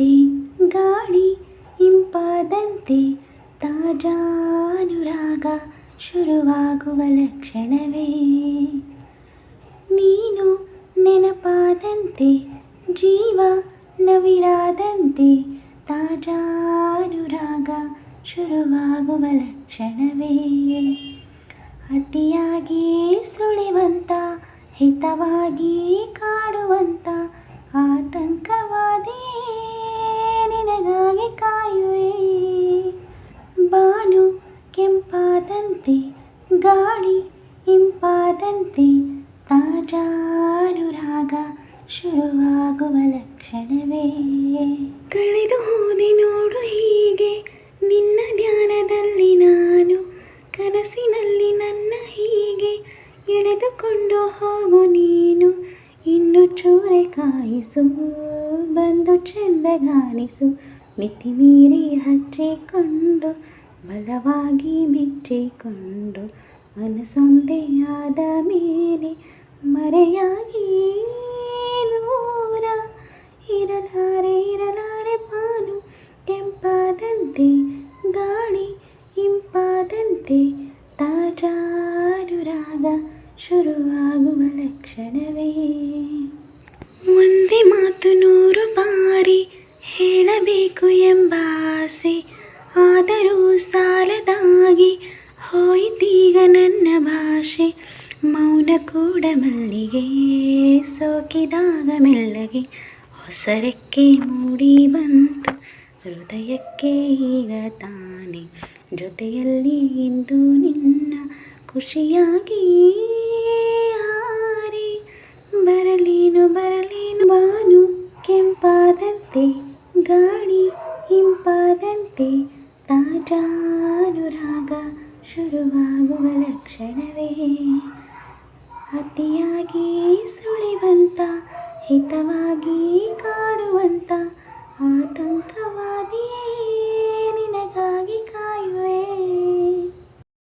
ಇಂಪಾದಂತೆ ಗಾಳಿ ಇಂಪಾದಂತೆ ತಾಜಾನುರಾಗ ಶುರುವಾಗುವ ಲಕ್ಷಣವೇ. ನೀನು ನೆನಪಾದಂತೆ, ಜೀವ ನವಿರಾದಂತೆ ತಾಜಾನುರಾಗ ಶುರುವಾಗುವ ಲಕ್ಷಣವೇ. ಅತಿಯಾಗಿ ಸುಳಿವಂತ ಹಿತವಾಗಿ ಕೆಂಪಾದಂತೆ ಗಾಳಿ ಇಂಪಾದಂತೆ ತಾಜಾನುರಾಗ ಶುರುವಾಗುವ ಲಕ್ಷಣವೇ. ಕಳೆದು ಹೋದೆ ನೋಡು ಹೀಗೆ, ನಿನ್ನ ಧ್ಯಾನದಲ್ಲಿ ನಾನು, ಕನಸಿನಲ್ಲಿ ನನ್ನ ಹೀಗೆ, ಎಳೆದುಕೊಂಡು ಹೋಗು ನೀನು, ಇನ್ನು ಚೂರೆ ಕಾಯಿಸು, ಬಂದು ಚೆಂದ ಗಾಣಿಸು, ಮಿತಿ ಮೀರಿ ಹಚ್ಚಿಕೊಂಡು ಬಲವಾಗಿ ಮೆಚ್ಚಿಕೊಂಡು ಮನಸೊಂದೆಯಾದ ಮೇಲೆ ಮರೆಯಾಗಿ ದೂರ ಇರಲಾರೆ ಇರಲಾರೆ ಪಾನು ಕೆಂಪಾದಂತೆ ಗಾಳಿ ಇಂಪಾದಂತೆ ತಾಜಾನುರಾಗ ಶುರುವಾಗುವ ಲಕ್ಷಣವೇ ಒಂದೇ ಮಾತು ನೂರು ಬಾರಿ ಹೇಳಬೇಕು ಎಂಬ ಆಸೆ ಆದರೂ ಸಾಲದಾಗಿ ಹೋಯಿತೀಗ ನನ್ನ ಭಾಷೆ. ಮೌನ ಕೂಡ ಮಲ್ಲಿಗೆ ಸೋಕಿದಾಗ ಮೆಲ್ಲಗೆ ಹೊಸರಕ್ಕೆ ಮೂಡಿ ಬಂತು, ಹೃದಯಕ್ಕೆ ಈಗ ತಾನೆ. ಜೊತೆಯಲ್ಲಿ ಇಂದು ನಿನ್ನ ಖುಷಿಯಾಗಿ ಹಾರಿ. ಬರಲೇನು ಬರಲೇನು, ಬಾನು ಕೆಂಪಾದಂತೆ, ಗಾಳಿ ಇಂಪಾದಂತೆ ತಾಜಾನುರಾಗ ಶುರುವಾಗುವ ಲಕ್ಷಣವೇ? ಅತಿಯಾಗಿ ಸುಳಿವಂತ ಹಿತವಾಗಿ